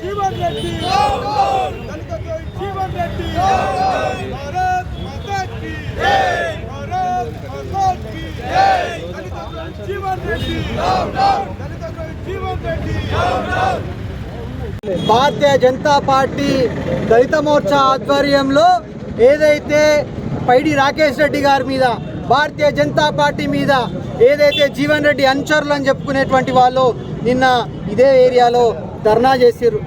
Jeevan Reddy. Jeevan Reddy. Bharat Bharat Jeevan Reddy. Jeevan Reddy. Bharatiya Janata party Dalit Morcha ఆధ్వర్యంలో ఏదైతే పైడి రాకేష్ రెడ్డి గారి మీద భారతీయ జనతా పార్టీ మీద ఏదైతే జీవన్ రెడ్డి అనుచరులు అని చెప్పుకునేటువంటి వాళ్ళు నిన్న ఇదే ఏరియాలో ధర్నా చేసిర్రు.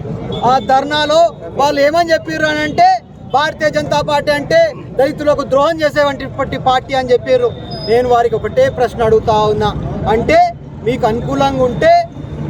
ఆ ధర్నాలో వాళ్ళు ఏమని చెప్పిర్రు అని అంటే భారతీయ జనతా పార్టీ అంటే దళితులకు ద్రోహం చేసేవంటి పార్టీ అని చెప్పారు నేను వారికి ఒకటే ప్రశ్న అడుగుతా ఉన్నా. అంటే మీకు అనుకూలంగా ఉంటే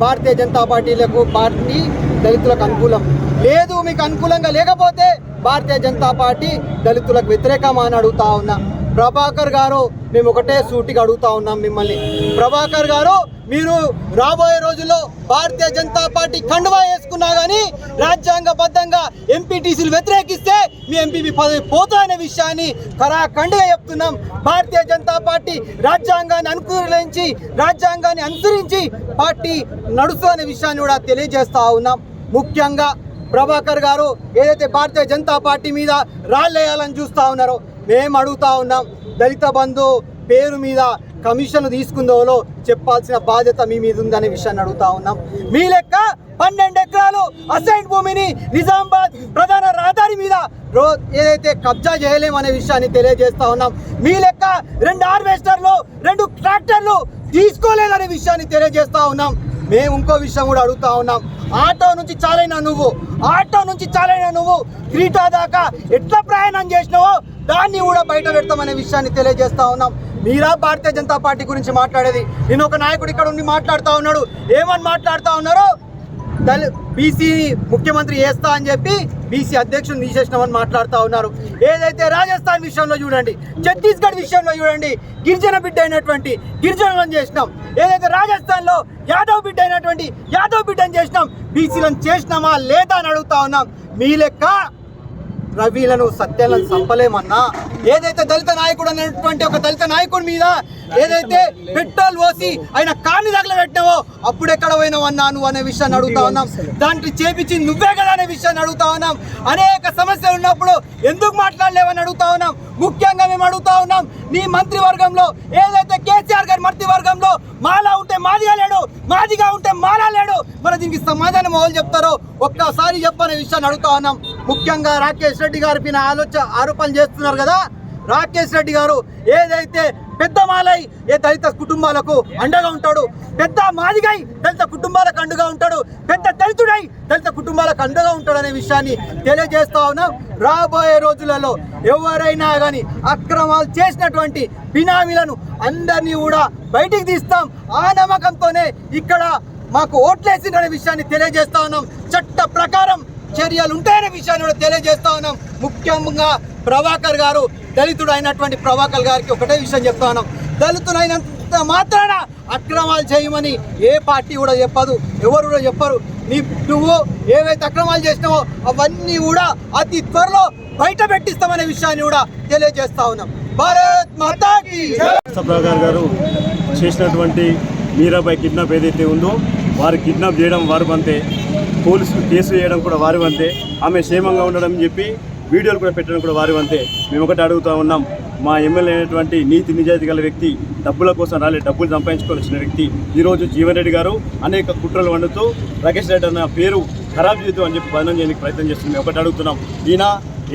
భారతీయ జనతా పార్టీలకు పార్టీ దళితులకు అనుకూలం. లేదు మీకు అనుకూలంగా లేకపోతే భారతీయ జనతా పార్టీ దళితులకు వ్యతిరేకమా అని అడుగుతా ఉన్నా. ప్రభాకర్ గారు మేము ఒకటే సూటిగా అడుగుతా ఉన్నాం మిమ్మల్ని. ప్రభాకర్ గారు మీరు రాబోయే రోజుల్లో భారతీయ జనతా పార్టీ కండువా వేసుకున్నా కానీ రాజ్యాంగబద్ధంగా ఎంపీటీసీలు వ్యతిరేకిస్తే మీ ఎంపీపీ పదవి పోతాయనే విషయాన్ని కరాఖండిగా చెప్తున్నాం. భారతీయ జనతా పార్టీ రాజ్యాంగాన్ని అనుకూలించి రాజ్యాంగాన్ని అనుసరించి పార్టీ నడుస్తుందనే విషయాన్ని కూడా తెలియజేస్తూ ఉన్నాం. ముఖ్యంగా ప్రభాకర్ గారు ఏదైతే భారతీయ జనతా పార్టీ మీద రాళ్ళేయాలని చూస్తూ ఉన్నారో మేము అడుగుతా ఉన్నాం. దళిత బంధు పేరు మీద కమిషన్ తీసుకుందోలో చెప్పాల్సిన బాధ్యత మీ మీద ఉందనే విషయాన్ని అడుగుతా ఉన్నాం. మీ లెక్క పన్నెండు ఎకరాలు అసైన్ భూమిని నిజామాబాద్ ప్రధాన రహదారి మీద రో ఏదైతే కబ్జా చేయలేమనే విషయాన్ని తెలియజేస్తా ఉన్నాం. మీ లెక్క రెండు హార్వెస్టర్లు రెండు ట్రాక్టర్లు తీసుకోలేదనే విషయాన్ని తెలియజేస్తా ఉన్నాం. మేము ఇంకో విషయం కూడా అడుగుతా ఉన్నాం. ఆటో నుంచి చాలైనా నువ్వు ఆటో నుంచి చాలైనా నువ్వు క్రీటా దాకా ఎట్లా ప్రయాణం చేసినావో దాన్ని కూడా బయట పెడతామనే విషయాన్ని తెలియజేస్తా ఉన్నాం. మీరా భారతీయ జనతా పార్టీ గురించి మాట్లాడేది. నేను ఒక నాయకుడు ఇక్కడ ఉండి మాట్లాడుతూ ఉన్నాడు. ఏమని మాట్లాడుతూ ఉన్నారో? దళి బీసీ ముఖ్యమంత్రి వేస్తా అని చెప్పి బీసీ అధ్యక్షుడు తీసేసినామని మాట్లాడుతూ ఉన్నారు. ఏదైతే రాజస్థాన్ విషయంలో చూడండి ఛత్తీస్గఢ్ విషయంలో చూడండి గిరిజన బిడ్డ అయినటువంటి గిరిజనులను చేసినాం. ఏదైతే రాజస్థాన్లో యాదవ్ బిడ్డ అయినటువంటి యాదవ్ బిడ్డను చేసినాం బీసీలను చేసినామా లేదా అని అడుగుతా ఉన్నాం. మీ లెక్క రవిలను సత్యాలను చంపలేమన్నా ఏదైతే దళిత నాయకుడు అనేటువంటి ఒక దళిత నాయకుడి మీద ఏదైతే పెట్రోల్ పోసి ఆయన కార్ని తగలబెట్టినావో అప్పుడు ఎక్కడ పోయినావన్నా నువ్వు అనే విషయాన్ని అడుగుతా ఉన్నాం. దాంట్లో చేపించి నువ్వే కదా అనే విషయాన్ని అడుగుతా ఉన్నాం. అనేక సమస్యలు ఉన్నప్పుడు ఎందుకు మాట్లాడలేవని అడుగుతా ఉన్నాం. ముఖ్యంగా మేము అడుగుతా ఉన్నాం నీ మంత్రివర్గంలో ఏదైతే కేసీఆర్ గారి మంత్రివర్గంలో మాలా ఉంటే మాదిగా లేడు మాదిగా ఉంటే మాలా లేడు మరి దీనికి సమాధానం ఎవరు చెప్తారో ఒక్కసారి చెప్పనే విషయాన్ని అడుగుతా ఉన్నాం. ముఖ్యంగా రాకేష్ రెడ్డి గారి పైన ఆలోచన ఆరోపణలు చేస్తున్నారు కదా. రాకేష్ రెడ్డి గారు ఏదైతే పెద్ద మాలై ఏ దళిత కుటుంబాలకు అండగా ఉంటాడు. పెద్ద మాదిగై దళిత కుటుంబాలకు అండగా ఉంటాడు. పెద్ద దళితుడై దళిత కుటుంబాలకు అండగా ఉంటాడు అనే విషయాన్ని తెలియజేస్తా ఉన్నాం. రాబోయే రోజులలో ఎవరైనా కానీ అక్రమాలు చేసినటువంటి బినామీలను అందరినీ కూడా బయటికి తీస్తాం. ఆ నమ్మకంతోనే ఇక్కడ మాకు ఓట్లేసిందనే విషయాన్ని తెలియజేస్తా ఉన్నాం. చట్ట ప్రకారం చర్యలు ఉంటాయనే విషయాన్ని కూడా తెలియజేస్తా ఉన్నాం. ముఖ్యంగా ప్రభాకర్ గారు దళితుడు అయినటువంటి ప్రభాకర్ గారికి ఒకటే విషయం చెప్తాను. దళితుడైనంత మాత్రాన అక్రమాలు చేయమని ఏ పార్టీ కూడా చెప్పదు ఎవరు కూడా చెప్పరు. నీ నువ్వు ఏవైతే అక్రమాలు చేసినావో అవన్నీ కూడా అతి త్వరలో బయట పెట్టిస్తామనే విషయాన్ని కూడా తెలియజేస్తా ఉన్నాం. భారత్ మాతాకి ప్రభాకర్ గారు చేసినటువంటి మీరాబాయ్ కిడ్నాప్ ఏదైతే ఉందో వారు కిడ్నాప్ చేయడం వారి వంతే పోలీసులు కేసు చేయడం కూడా వారి వంతే ఆమె క్షేమంగా ఉండడం చెప్పి వీడియోలు కూడా పెట్టడం కూడా వారి వంతే. మేము ఒకటి అడుగుతూ ఉన్నాం మా ఎమ్మెల్యే అయినటువంటి నీతి నిజాయితీ గల వ్యక్తి డబ్బుల కోసం రాలే డబ్బులు సంపాదించుకోవాల్సిన వ్యక్తి. ఈరోజు జీవన్ రెడ్డి గారు అనేక కుట్రలు వండుతూ రాకేష్ రెడ్డి అన్న పేరు ఖరాబ్ చేయదు అని చెప్పి బదనం చేయడానికి ప్రయత్నం చేస్తుంది. ఒకటి అడుగుతున్నాం. ఈయన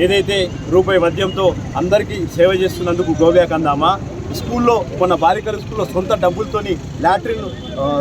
ఏదైతే రూపాయి మద్యంతో అందరికీ సేవ చేస్తున్నందుకు గోబ్యాక్ అందామా స్కూల్లో మన బాలికల స్కూల్లో సొంత డబ్బులతోని లాట్రిన్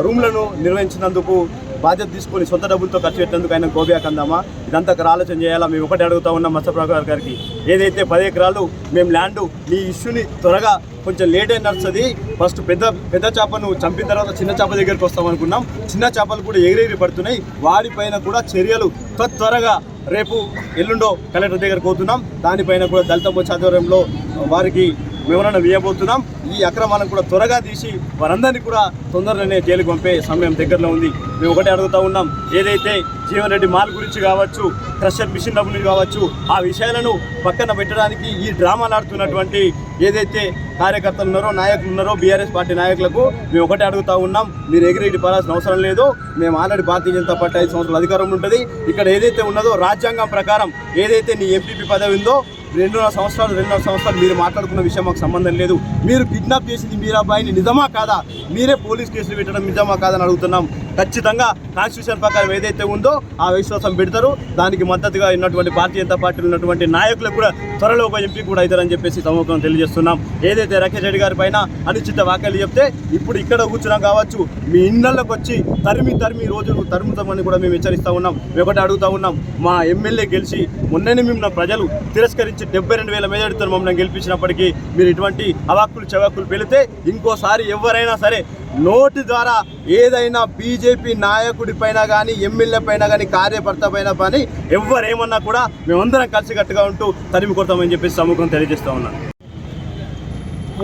రూమ్లను నిర్వహించినందుకు బాధ్యత తీసుకొని సొంత డబ్బులతో ఖర్చు పెట్టినందుకు ఆయన గోబ్యాక్ అందామా? ఇదంతా ఆలోచన చేయాలా? మేము ఒకటి అడుగుతా ఉన్నాం మత్స్యప్రభాకర్ గారికి. ఏదైతే పది ఎకరాలు మేము ల్యాండ్ ఈ ఇష్యూని త్వరగా కొంచెం లేట్ అయిన నడుస్తుంది ఫస్ట్ పెద్ద పెద్ద చేపను చంపిన తర్వాత చిన్న చేప దగ్గరికి వస్తాం అనుకున్నాం. చిన్న చేపలు కూడా ఎగిరెగిరి పడుతున్నాయి. వారిపైన కూడా చర్యలు త్వ- త్వరగా రేపు ఎల్లుండో కలెక్టర్ దగ్గరికి పోతున్నాం. దానిపైన కూడా దళిత బోచ్ ఆధ్వర్యంలో వారికి వివరణ వేయబోతున్నాం. ఈ అక్రమాలను కూడా త్వరగా తీసి వారందరినీ కూడా తొందరగానే జైలు పంపే సమయం దగ్గరలో ఉంది. మేము ఒకటే అడుగుతా ఉన్నాం. ఏదైతే జీవన్ రెడ్డి మాల్ గురించి కావచ్చు క్రషర్ మిషన్ డబ్బులు కావచ్చు ఆ విషయాలను పక్కన పెట్టడానికి ఈ డ్రామాలు ఆడుతున్నటువంటి ఏదైతే కార్యకర్తలు ఉన్నారో నాయకులు ఉన్నారో బీఆర్ఎస్ పార్టీ నాయకులకు మేము ఒకటే అడుగుతా ఉన్నాం. మీరు ఎగిరెడ్డి పడాల్సిన అవసరం లేదు. మేము ఆల్రెడీ భారతీయ జనతా పార్టీ ఐదు సంవత్సరాల అధికారంలో ఉంటుంది. ఇక్కడ ఏదైతే ఉన్నదో రాజ్యాంగం ప్రకారం ఏదైతే నీ ఎంపీపీ పదవి ఉందో రెండున్నర సంవత్సరాలు రెండున్నర సంవత్సరాలు మీరు మాట్లాడుకున్న విషయం మాకు సంబంధం లేదు. మీరు కిడ్నాప్ చేసింది మీరాబాయిని నిజమా కాదా? మీరే పోలీస్ కేసులు పెట్టడం నిజమా కాదని అడుగుతున్నాం. ఖచ్చితంగా కాన్స్టిట్యూషన్ ప్రకారం ఏదైతే ఉందో ఆ విశ్వాసం పెడతారు. దానికి మద్దతుగా ఉన్నటువంటి భారతీయ జనతా పార్టీలో ఉన్నటువంటి నాయకులకు కూడా త్వరలో ఒక ఎంపీ కూడా అవుతారని చెప్పేసి సముఖం తెలియజేస్తున్నాం. ఏదైతే రాకేష్ రెడ్డి గారి పైన అనుచిత వ్యాఖ్యలు చెప్తే ఇప్పుడు ఇక్కడ కూర్చున్నాం కావచ్చు. మీ ఇళ్ళకు వచ్చి తరిమి తరిమి రోజులు తరుముతామని కూడా మేము హెచ్చరిస్తూ ఉన్నాం. మేము ఒకటి అడుగుతా ఉన్నాం. మా ఎమ్మెల్యే గెలిచి మొన్ననే మేము నా ప్రజలు తిరస్కరించి డెబ్బై రెండు వేల మెజార్టీతో మమ్మల్ని గెలిపించినప్పటికీ మీరు ఇటువంటి అవాక్కులు చవాక్కులు పెళితే ఇంకోసారి ఎవరైనా సరే నోటి ద్వారా ఏదైనా బీజేపీ నాయకుడి పైన కానీ ఎమ్మెల్యే పైన కానీ కార్యకర్త పైన కానీ ఎవరేమన్నా కూడా మేమందరం కలిసికట్టుగా ఉంటూ తరిమి కొడతామని చెప్పేసి సముఖం తెలియజేస్తూ ఉన్నాను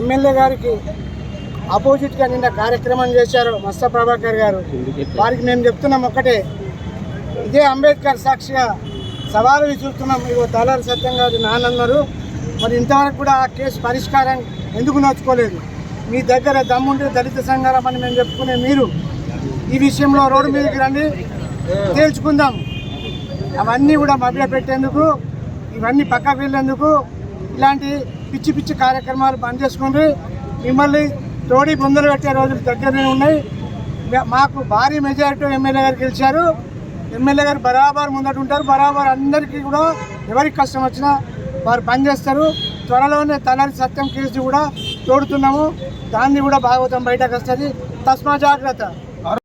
ఎమ్మెల్యే గారికి ఆపోజిట్గా నిన్న కార్యక్రమం చేశారు మస్త ప్రభాకర్ గారు. వారికి మేము చెప్తున్నాం ఒక్కటే. ఇదే అంబేద్కర్ సాక్షిగా సవాలు విసురుతున్నాం ఇగో తలారి సత్యం గారు నాన్నన్నారు మరి ఇంతవరకు కూడా ఆ కేసు పరిష్కారం ఎందుకు నోచుకోలేదు? మీ దగ్గర దమ్ముంటే దళిత సంఘాల అని మేము చెప్పుకునే మీరు ఈ విషయంలో రోడ్డు మీదకి రండి. తేల్చుకుందాం. అవన్నీ కూడా మభ్య పెట్టేందుకు ఇవన్నీ పక్కకు వెళ్ళేందుకు ఇలాంటి పిచ్చి పిచ్చి కార్యక్రమాలు బంద్ చేసుకుని మిమ్మల్ని తోడి బొందలు పెట్టే రోజులు దగ్గరనే ఉన్నాయి. మాకు భారీ మెజారిటీ ఎమ్మెల్యే గారు గెలిచారు. ఎమ్మెల్యే గారు బరాబర్ ముందట ఉంటారు. బరాబర్ అందరికీ కూడా ఎవరికి కష్టం వచ్చినా వారు పనిచేస్తారు. చేస్తారు త్వరలోనే తలారి సత్యం కేసు కూడా తోడుతున్నాము. దాన్ని కూడా భాగవతం బయటకు వస్తుంది. తస్మా జాగ్రత్త.